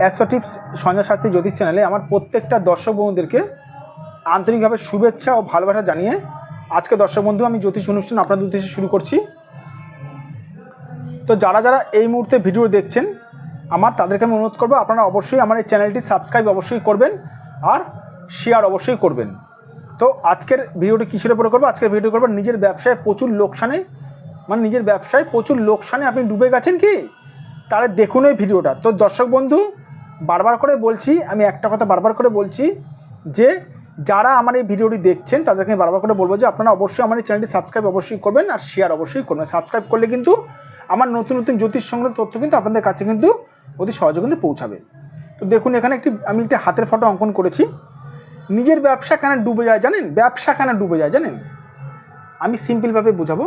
Astro tips Sanjay Shastri জ্যোতিষ চ্যানেলে আমার প্রত্যেকটা দর্শক বন্ধুদেরকে আন্তরিকভাবে শুভেচ্ছা ও ভালোবাসা জানিয়ে আজকে দর্শক বন্ধু আমি জ্যোতিষ অনুষ্ঠান আপনাদের উদ্দেশ্যে শুরু করছি। তো যারা যারা এই মুহূর্তে ভিডিও দেখছেন, আমার তাদেরকে আমি অনুরোধ করব আপনারা অবশ্যই আমার এই চ্যানেলটি সাবস্ক্রাইব অবশ্যই করবেন আর শেয়ার অবশ্যই করবেন। তো আজকের ভিডিওটি কিসের উপরে করব? আজকের ভিডিও করব নিজের ব্যবসায় প্রচুর লোকসানে মানে নিজের ব্যবসায় প্রচুর লোকসানে আপনি ডুবে গেছেন কি? তাহলে দেখুন এই ভিডিওটা। তো দর্শক বন্ধু বারবার করে বলছি, আমি একটা কথা বারবার করে বলছি যে, যারা আমার এই ভিডিওটি দেখছেন, তাদেরকে আমি বারবার করে বলব যে, আপনারা অবশ্যই আমার এই চ্যানেলটি সাবস্ক্রাইব অবশ্যই করবেন আর শেয়ার অবশ্যই করবেন। সাবস্ক্রাইব করলে কিন্তু আমার নতুন নতুন জ্যোতিষ সংক্রান্ত তথ্য কিন্তু আপনাদের কাছে কিন্তু অতি সহজে কিন্তু পৌঁছাবে। তো দেখুন, এখানে একটি, আমি একটি হাতের ফটো অঙ্কন করেছি। নিজের ব্যবসা কেন ডুবে যায় জানেন? ব্যবসা কেন ডুবে যায় জানেন? আমি সিম্পলভাবে বোঝাবো।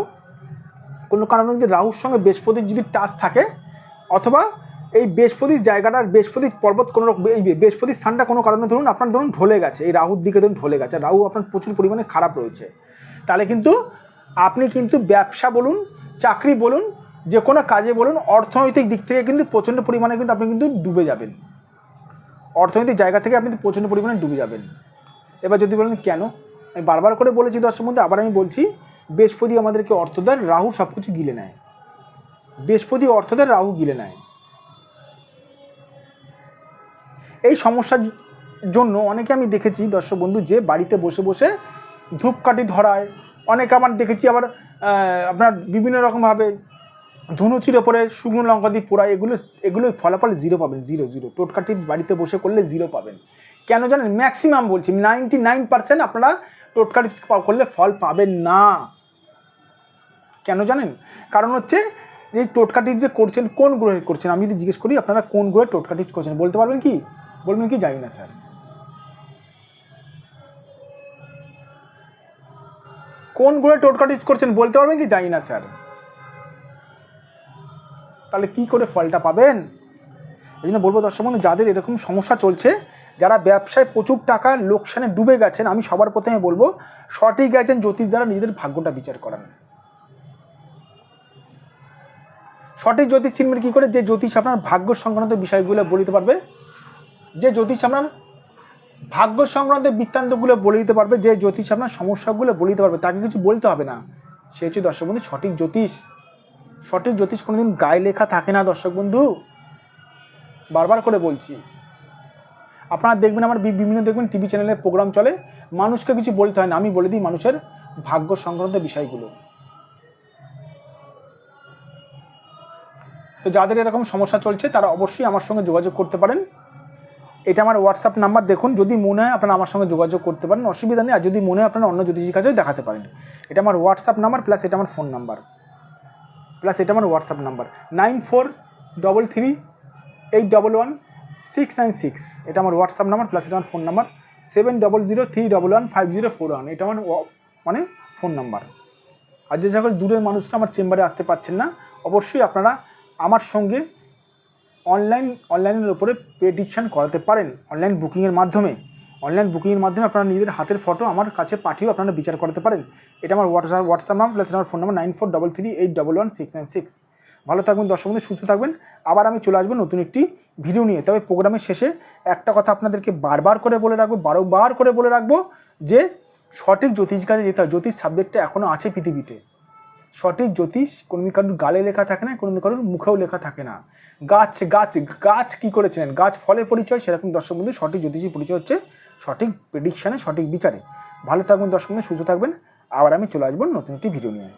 কোনো কারণে যদি রাহুর সঙ্গে বৃহস্পতির যদি টাচ থাকে, অথবা এই বৃহস্পতির জায়গাটার বৃহস্পতি পর্বত কোনো রকম এই বৃহস্পতি স্থানটা কোনো কারণে ধরুন আপনার ধরুন ঢলে গেছে, এই রাহুর দিকে ধরুন ঢলে গেছে রাহু আপনার প্রচুর পরিমাণে খারাপ রয়েছে। তাহলে কিন্তু আপনি কিন্তু ব্যবসা বলুন, চাকরি বলুন, যে কোনো কাজে বলুন, অর্থনৈতিক দিক থেকে কিন্তু প্রচণ্ড পরিমাণে কিন্তু আপনি কিন্তু ডুবে যাবেন। অর্থনৈতিক জায়গা থেকে আপনি প্রচণ্ড পরিমাণে ডুবে যাবেন। এবার যদি বলেন কেন? আমি বারবার করে বলেছি দর্শক মধ্যে আবার আমি বলছি, বৃহস্পতি আমাদেরকে অর্থ দেয়, রাহু সব কিছু গিলে নেয়। বৃহস্পতি অর্থ দেয়, রাহু গিলে নেয়। এই সমস্যার জন্য অনেকে আমি দেখেছি, দর্শক বন্ধু, যে বাড়িতে বসে বসে ধূপকাঠি ধরায়। অনেকে আমার দেখেছি আবার আপনার বিভিন্ন রকমভাবে ধুনুচির ওপরে শুকনো লঙ্কা দিয়ে পোড়ায়। এগুলো এগুলো ফলাফল জিরো পাবেন জিরো জিরো টোটকাটি বাড়িতে বসে করলে জিরো পাবেন। কেন জানেন? ম্যাক্সিমাম বলছি নাইনটি নাইন পার্সেন্ট আপনারা টোটকাটি করলে ফল পাবেন না। কেন জানেন? কারণ হচ্ছে, এই টোটকা টিপস যে করছেন, কোন গ্রহে করছেন? আমি যদি জিজ্ঞেস করি, আপনারা কোন গ্রহে টোটকা করছেন? বলতে পারবেন কি? বলবেন কি? জানি না, স্যার। কোন গ্রহে টোটকা টিপস করছেন বলতে পারবেন কি? জানি না, স্যার। তাহলে কি করে ফলটা পাবেন? এই জন্য বলব, দর্শক বন্ধু, যাদের এরকম সমস্যা চলছে, যারা ব্যবসায় প্রচুর টাকা লোকসানে ডুবে গেছেন, আমি সবার প্রথমে বলব, সঠিক গেছেন জ্যোতিষ দ্বারা নিজেদের ভাগ্যটা বিচার করান। সঠিক জ্যোতিষ চিনবেন কী করে যে জ্যোতিষ আপনার ভাগ্য সংক্রান্ত বিষয়গুলো বলিতে পারবে? যে জ্যোতিষ আপনার ভাগ্য সংক্রান্ত বৃত্তান্তগুলো বলে দিতে পারবে, যে জ্যোতিষ আপনার সমস্যাগুলো বলে দিতে পারবে, তাকে কিছু বলতে হবে না। সে হচ্ছে দর্শক বন্ধু সঠিক জ্যোতিষ। সঠিক জ্যোতিষ কোনোদিন গায়ে লেখা থাকে না দর্শক বন্ধু। বারবার করে বলছি। আপনারা দেখবেন আমার বিভিন্ন দেখবেন টিভি চ্যানেলে প্রোগ্রাম চলে, মানুষকে কিছু বলতে হয় না। আমি বলে দিই মানুষের ভাগ্য সংক্রান্ত বিষয়গুলো। তো যাদের এরকম সমস্যা চলছে, তারা অবশ্যই আমার সঙ্গে যোগাযোগ করতে পারেন। এটা আমার হোয়াটসঅ্যাপ নাম্বার দেখুন, যদি মনে হয় আপনারা আমার সঙ্গে যোগাযোগ করতে পারেন, অসুবিধা নেই। আর যদি মনে হয় আপনারা অন্য জ্যোতিষীর কাছেও দেখাতে পারেন। এটা আমার হোয়াটসঅ্যাপ নাম্বার প্লাস এটা আমার ফোন নাম্বার প্লাস এটা আমার WhatsApp number nine four double three eight double one six nine six এটা আমার হোয়াটসঅ্যাপ নাম্বার প্লাস এটা আমার phone number seven double zero three double one five zero four one এটা আমার মানে ফোন নাম্বার আর যে সকল দূরের মানুষরা আমার চেম্বারে আসতে পারছেন না, অবশ্যই আপনারা আমার সঙ্গে অনলাইন অনলাইনের উপরে প্রেডিকশান করাতে পারেন অনলাইন বুকিংয়ের মাধ্যমে। অনলাইন বুকিংয়ের মাধ্যমে আপনারা নিজেদের হাতের ফটো আমার কাছে পাঠিয়েও আপনারা বিচার করাতে পারেন। এটা আমার হোয়াটসঅ্যাপ হোয়াটসঅ্যাপ নাম্বার প্লাস আমার phone number nine four double three eight double one six nine six ভালো থাকবেন, দর্শক বন্ধু, সুস্থ থাকবেন। আবার আমি চলে আসব নতুন একটি ভিডিও নিয়ে। তবে প্রোগ্রামের শেষে একটা কথা আপনাদেরকে বারবার করে বলে রাখব, বারবার করে বলে রাখব যে সঠিক জ্যোতিষ কাজে যেতে হয়, জ্যোতিষ সাবজেক্টটা এখনও আছে পৃথিবীতে। সঠিক জ্যোতিষ, কোনোদিন কারোর গালে লেখা থাকে না কোনো কারোর মুখেও লেখা থাকে না। গাছ গাছ গাছ কি করেছিলেন? গাছ ফলের পরিচয়, সেরকম দর্শক বন্ধু, সঠিক জ্যোতিষের পরিচয় হচ্ছে সঠিক প্রেডিকশানে সঠিক বিচারে। ভালো থাকবেন দর্শক বন্ধু, সুস্থ থাকবেন। আবার আমি চলে আসব নতুন একটি ভিডিও নিয়ে।